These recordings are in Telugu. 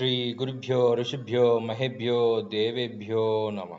శ్రీ గురుభ్యో ఋషిభ్యో మహేభ్యో దేవేభ్యో నమ.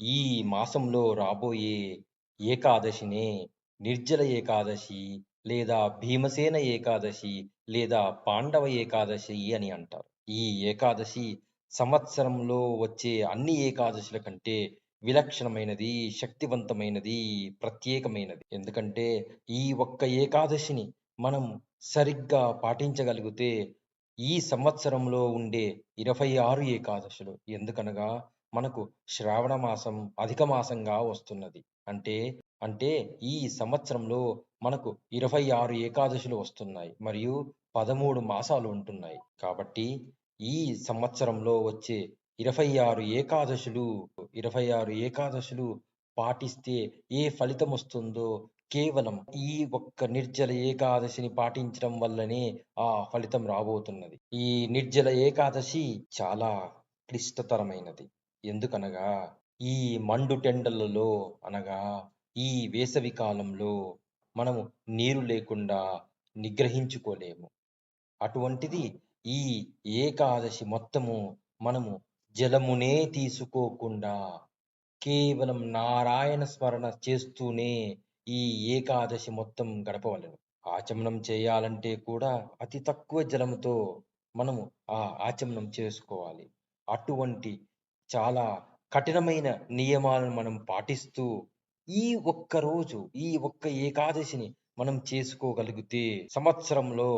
ఈ మాసంలో రాబోయే ఏకాదశినే నిర్జల ఏకాదశి లేదా భీమసేన ఏకాదశి లేదా పాండవ ఏకాదశి అని అంటారు. ఈ ఏకాదశి సంవత్సరంలో వచ్చే అన్ని ఏకాదశుల కంటే విలక్షణమైనది శక్తివంతమైనది ప్రత్యేకమైనది. ఎందుకంటే ఈ ఒక్క ఏకాదశిని మనం సరిగ్గా పాటించగలిగితే ఈ సంవత్సరంలో ఉండే ఇరవై ఆరు ఏకాదశులు ఎందుకనగా మనకు శ్రావణ మాసం అధిక మాసంగా వస్తున్నది. అంటే అంటే ఈ సంవత్సరంలో మనకు ఇరవై ఆరు ఏకాదశులు వస్తున్నాయి. మరియు పదమూడు మాసాలు ఉంటున్నాయి. కాబట్టి ఈ సంవత్సరంలో వచ్చే ఇరవై ఆరు ఏకాదశులు ఇరవై ఆరు ఏకాదశులు పాటిస్తే ఏ ఫలితం వస్తుందో కేవలం ఈ ఒక్క నిర్జల ఏకాదశిని పాటించడం వల్లనే ఆ ఫలితం రాబోతున్నది. ఈ నిర్జల ఏకాదశి చాలా క్లిష్టతరమైనది. ఎందుకనగా ఈ మండు టెండలలో అనగా ఈ వేసవి కాలంలో మనము నీరు లేకుండా నిగ్రహించుకోలేము. అటువంటిది ఈ ఏకాదశి మొత్తము మనము జలమునే తీసుకోకుండా కేవలం నారాయణ స్మరణ చేస్తూనే ఈ ఏకాదశి మొత్తం గడపవలెను. ఆచమనం చేయాలంటే కూడా అతి తక్కువ జలముతో మనము ఆ ఆచమనం చేసుకోవాలి. అటువంటి చాలా కఠినమైన నియమాలను మనం పాటిస్తూ ఈ ఒక్క రోజు ఈ ఒక్క ఏకాదశిని మనం చేసుకోగలిగితే సంవత్సరంలో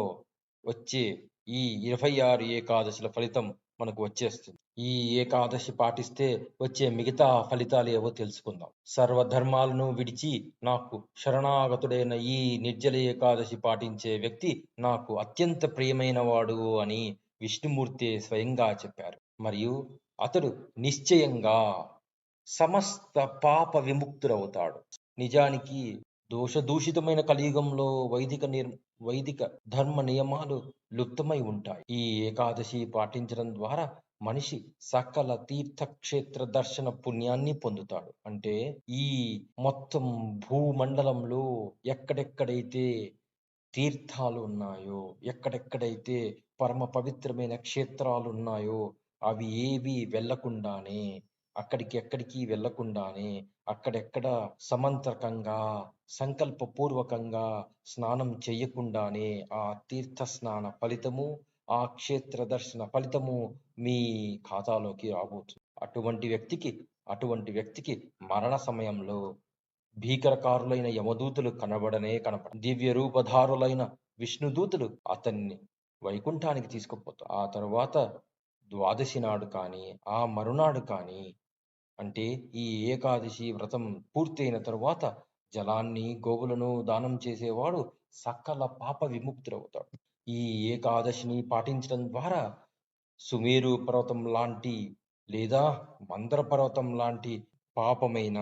వచ్చే ఈ ఇరవై ఆరు ఏకాదశుల ఫలితం మనకు వచ్చేస్తుంది. ఈ ఏకాదశి పాటిస్తే వచ్చే మిగతా ఫలితాలు ఏవో తెలుసుకుందాం. సర్వధర్మాలను విడిచి నాకు శరణాగతుడైన ఈ నిర్జల ఏకాదశి పాటించే వ్యక్తి నాకు అత్యంత ప్రియమైన వాడు అని విష్ణుమూర్తి స్వయంగా చెప్పారు. మరియు అతడు నిశ్చయంగా సమస్త పాప విముక్తుడవుతాడు. నిజానికి దోషదూషితమైన కలియుగంలో వైదిక నిర్ వైదిక ధర్మ నియమాలు లుప్తమై ఉంటాయి. ఈ ఏకాదశి పాటించడం ద్వారా మనిషి సకల తీర్థక్షేత్ర దర్శన పుణ్యాన్ని పొందుతాడు. అంటే ఈ మొత్తం భూమండలంలో ఎక్కడెక్కడైతే తీర్థాలు ఉన్నాయో ఎక్కడెక్కడైతే పరమ పవిత్రమైన క్షేత్రాలు ఉన్నాయో అవి ఏవి వెళ్ళకుండానే అక్కడికి ఎక్కడికి వెళ్ళకుండానే అక్కడెక్కడ సమంతకంగా సంకల్పపూర్వకంగా స్నానం చేయకుండానే ఆ తీర్థ స్నాన ఫలితము ఆ క్షేత్ర దర్శన ఫలితము మీ ఖాతాలోకి రాబోతుంది అటువంటి వ్యక్తికి అటువంటి వ్యక్తికి మరణ సమయంలో భీకరకారులైన యమదూతులు కనబడనే కనబడ దివ్య రూపధారులైన విష్ణుదూతులు అతన్ని వైకుంఠానికి తీసుకుపోతారు. ఆ తరువాత ద్వాదశి నాడు కానీ ఆ మరునాడు కానీ అంటే ఈ ఏకాదశి వ్రతం పూర్తయిన తరువాత జలాన్ని గోవులను దానం చేసేవాడు సకల పాప విముక్తుడవుతాడు. ఈ ఏకాదశిని పాటించడం ద్వారా సుమేరు పర్వతం లాంటి లేదా మందర పర్వతం లాంటి పాపమైన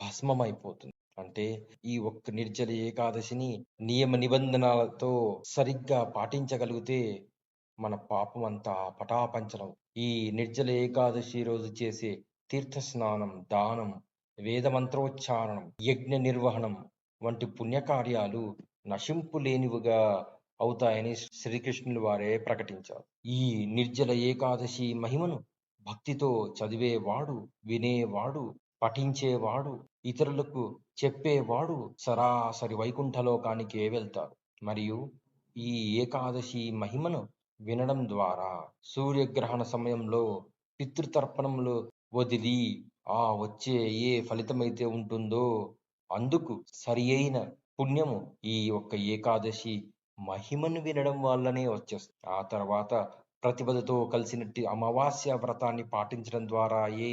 భస్మమైపోతుంది. అంటే ఈ ఒక్క నిర్జల ఏకాదశిని నియమ నిబంధనలతో సరిగ్గా పాటించగలిగితే మన పాపం అంతా పటాపంచలం. ఈ నిర్జల ఏకాదశి రోజు చేసే తీర్థ స్నానం దానం వేదమంత్రోచ్చారణం యజ్ఞ నిర్వహణం వంటి పుణ్యకార్యాలు నశింపు లేనివిగా అవుతాయని శ్రీకృష్ణులు వారే ప్రకటించారు. ఈ నిర్జల ఏకాదశి మహిమను భక్తితో చదివేవాడు వినేవాడు పఠించేవాడు ఇతరులకు చెప్పేవాడు సరాసరి వైకుంఠలోకానికి వెళ్తారు మరియు ఈ ఏకాదశి మహిమను వినడం ద్వారా సూర్యగ్రహణ సమయంలో పితృతర్పణంలో వదిలి ఆ వచ్చే ఏ ఫలితమైతే ఉంటుందో అందుకు సరి అయిన పుణ్యము ఈ ఒక్క ఏకాదశి మహిమను వినడం వల్లనే వచ్చేస్తుంది. ఆ తర్వాత ప్రతిపదతో కలిసినట్టు అమావాస్య వ్రతాన్ని పాటించడం ద్వారా ఏ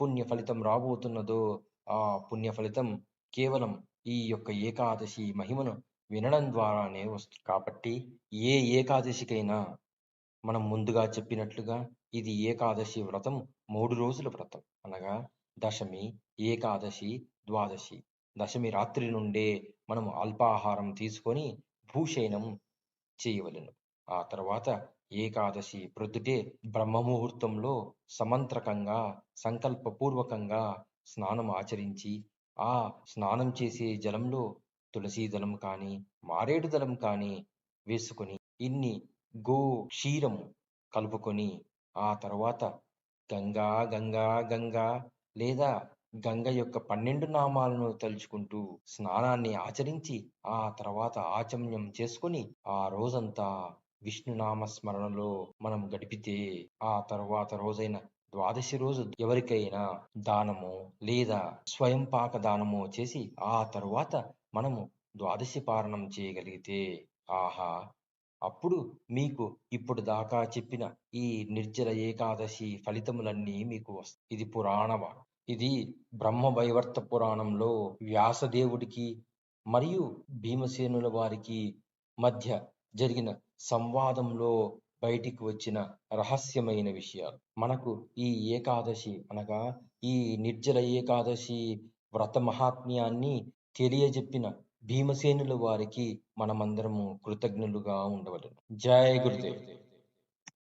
పుణ్య ఫలితం రాబోతున్నదో ఆ పుణ్య ఫలితం కేవలం ఈ యొక్క ఏకాదశి మహిమను వినడం ద్వారానే వస్తుంది. కాబట్టి ఏ ఏకాదశికైనా మనం ముందుగా చెప్పినట్లుగా ఇది ఏకాదశి వ్రతం మూడు రోజుల వ్రతం. అనగా దశమి ఏకాదశి ద్వాదశి. దశమి రాత్రి నుండే మనం అల్పాహారం తీసుకొని భూషయనం చేయవలెను. ఆ తర్వాత ఏకాదశి ప్రొద్దుటే బ్రహ్మముహూర్తంలో సమంత్రకంగా సంకల్పపూర్వకంగా స్నానం ఆచరించి ఆ స్నానం చేసే జలంలో తులసీ దళం కానీ మారేడు దళం కానీ వేసుకుని ఇన్ని గో క్షీరము కలుపుకొని ఆ తర్వాత గంగా గంగా గంగా లేదా గంగ యొక్క పన్నెండు నామాలను తలుచుకుంటూ స్నానాన్ని ఆచరించి ఆ తర్వాత ఆచమ్యం చేసుకొని ఆ రోజంతా విష్ణునామ స్మరణలో మనం గడిపితే ఆ తర్వాత రోజైన ద్వాదశి రోజు ఎవరికైనా దానము లేదా స్వయం పాక దానము చేసి ఆ తరువాత మనము ద్వాదశి పారణం చేయగలిగితే ఆహా అప్పుడు మీకు ఇప్పుడు దాకా చెప్పిన ఈ నిర్జల ఏకాదశి ఫలితములన్నీ మీకు వస్తాయి. ఇది పురాణవ ఇది బ్రహ్మవైవర్త పురాణంలో వ్యాసదేవుడికి మరియు భీమసేనుల వారికి మధ్య జరిగిన సంవాదంలో బయటికి వచ్చిన రహస్యమైన విషయాలు. మనకు ఈ ఏకాదశి అనగా ఈ నిర్జల ఏకాదశి వ్రత మహాత్మ్యాన్ని తెలియజెప్పిన భీమసేనుల వారికి మనమందరము కృతజ్ఞులుగా ఉండవలను. జయ గురుదేవ్.